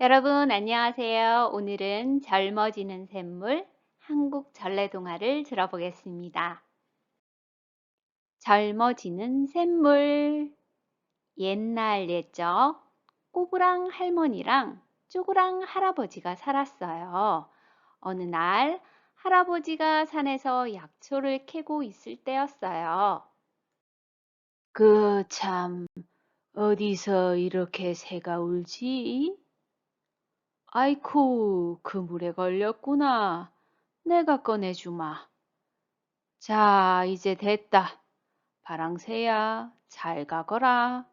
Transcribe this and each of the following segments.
여러분 안녕하세요. 오늘은 젊어지는 샘물 한국 전래동화를 들어보겠습니다. 젊어지는 샘물 옛날 옛적 꼬부랑 할머니랑 쪼그랑 할아버지가 살았어요. 어느 날 할아버지가 산에서 약초를 캐고 있을 때였어요. 그 참 어디서 이렇게 새가 울지? 아이쿠, 그 물에 걸렸구나. 내가 꺼내주마. 자, 이제 됐다. 파랑새야, 잘 가거라.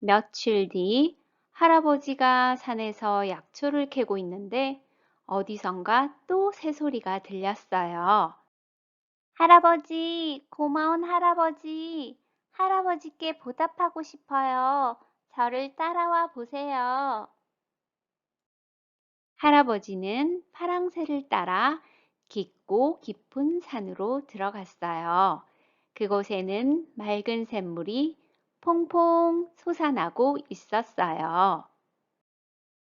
며칠 뒤 할아버지가 산에서 약초를 캐고 있는데 어디선가 또 새소리가 들렸어요. 할아버지, 고마운 할아버지. 할아버지께 보답하고 싶어요. 저를 따라와 보세요. 할아버지는 파랑새를 따라 깊고 깊은 산으로 들어갔어요. 그곳에는 맑은 샘물이 퐁퐁 솟아나고 있었어요.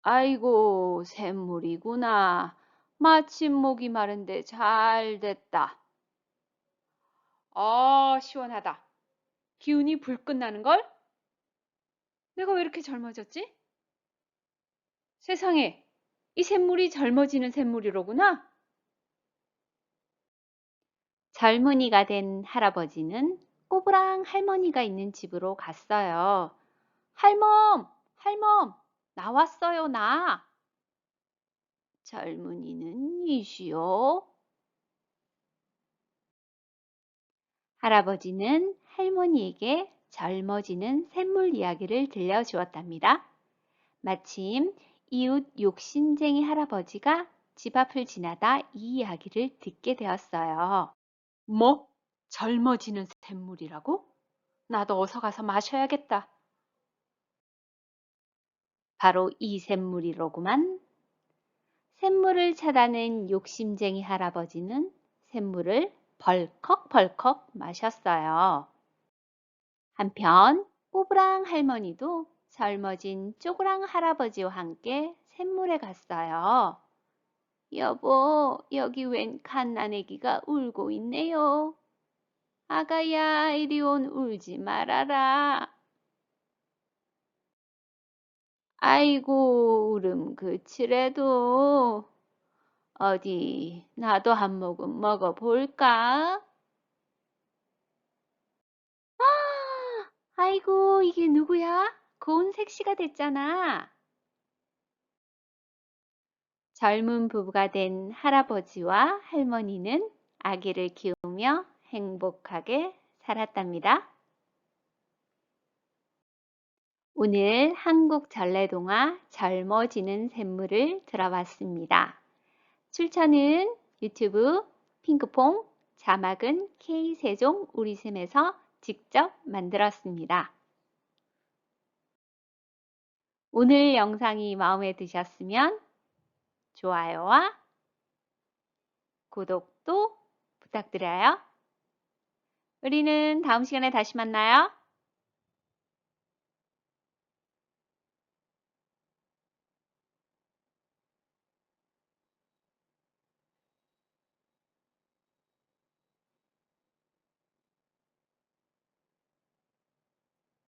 아이고, 샘물이구나. 마침 목이 마른데 잘 됐다. 아, 시원하다. 기운이 불끈 나는걸? 내가 왜 이렇게 젊어졌지? 세상에, 이 샘물이 젊어지는 샘물이로구나. 젊은이가 된 할아버지는 꼬부랑 할머니가 있는 집으로 갔어요. 할멈, 할멈, 나왔어요, 나. 젊은이는 이시오. 할아버지는 할머니에게 젊어지는 샘물 이야기를 들려주었답니다. 마침 이웃 욕심쟁이 할아버지가 집 앞을 지나다 이 이야기를 듣게 되었어요. 뭐? 젊어지는 샘물이라고? 나도 어서 가서 마셔야겠다. 바로 이 샘물이로구만. 샘물을 찾아낸 욕심쟁이 할아버지는 샘물을 벌컥벌컥 마셨어요. 한편 꼬부랑 할머니도 젊어진 쪼그랑 할아버지와 함께 샘물에 갔어요. 여보, 여기 웬 갓난애기가 울고 있네요. 아가야, 이리 온 울지 말아라. 아이고, 울음 그치래도. 어디, 나도 한 모금 먹어볼까? 아이고, 이게 누구야? 고운 색시가 됐잖아. 젊은 부부가 된 할아버지와 할머니는 아기를 키우며 행복하게 살았답니다. 오늘 한국 전래동화 젊어지는 샘물을 들어봤습니다. 출처는 유튜브 핑크퐁, 자막은 K세종 우리샘에서 직접 만들었습니다. 오늘 영상이 마음에 드셨으면 좋아요와 구독도 부탁드려요. 우리는 다음 시간에 다시 만나요.